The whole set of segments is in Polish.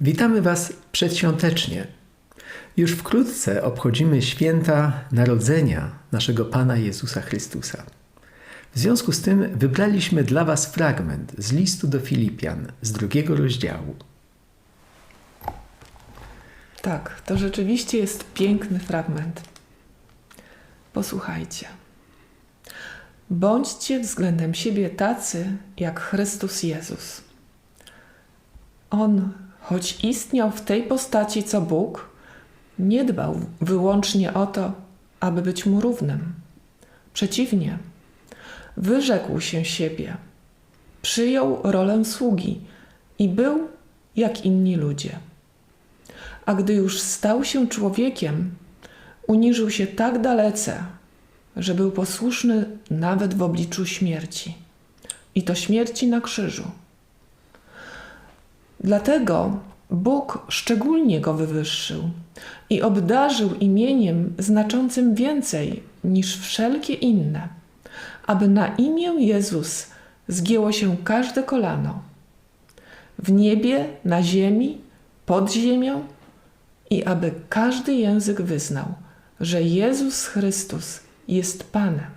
Witamy Was przedświątecznie. Już wkrótce obchodzimy święta narodzenia naszego Pana Jezusa Chrystusa. W związku z tym wybraliśmy dla Was fragment z listu do Filipian z drugiego rozdziału. Tak, to rzeczywiście jest piękny fragment. Posłuchajcie. Bądźcie względem siebie tacy, jak Chrystus Jezus. On, choć istniał w tej postaci co Bóg, nie dbał wyłącznie o to, aby być mu równym. Przeciwnie, wyrzekł się siebie, przyjął rolę sługi i był jak inni ludzie. A gdy już stał się człowiekiem, uniżył się tak dalece, że był posłuszny nawet w obliczu śmierci. I to śmierci na krzyżu. Dlatego Bóg szczególnie go wywyższył i obdarzył imieniem znaczącym więcej niż wszelkie inne, aby na imię Jezus zgięło się każde kolano w niebie, na ziemi, pod ziemią i aby każdy język wyznał, że Jezus Chrystus jest Panem,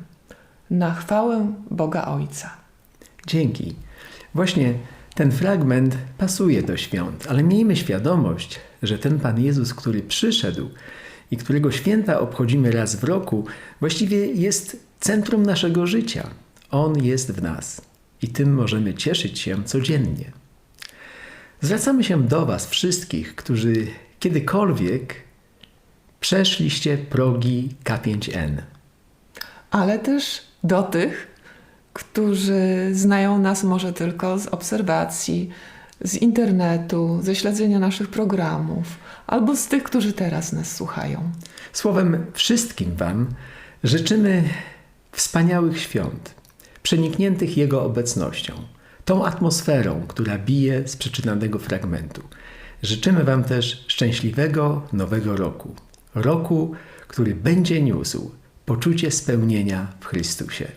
na chwałę Boga Ojca. Dzięki. Właśnie ten fragment pasuje do świąt, ale miejmy świadomość, że ten Pan Jezus, który przyszedł i którego święta obchodzimy raz w roku, właściwie jest centrum naszego życia. On jest w nas i tym możemy cieszyć się codziennie. Zwracamy się do Was wszystkich, którzy kiedykolwiek przeszliście progi K5N. Ale też do tych, którzy znają nas może tylko z obserwacji, z internetu, ze śledzenia naszych programów, albo z tych, którzy teraz nas słuchają. Słowem, wszystkim Wam życzymy wspaniałych świąt, przenikniętych Jego obecnością, tą atmosferą, która bije z przeczytanego fragmentu. Życzymy Wam też szczęśliwego nowego roku. Roku, który będzie niósł poczucie spełnienia w Chrystusie.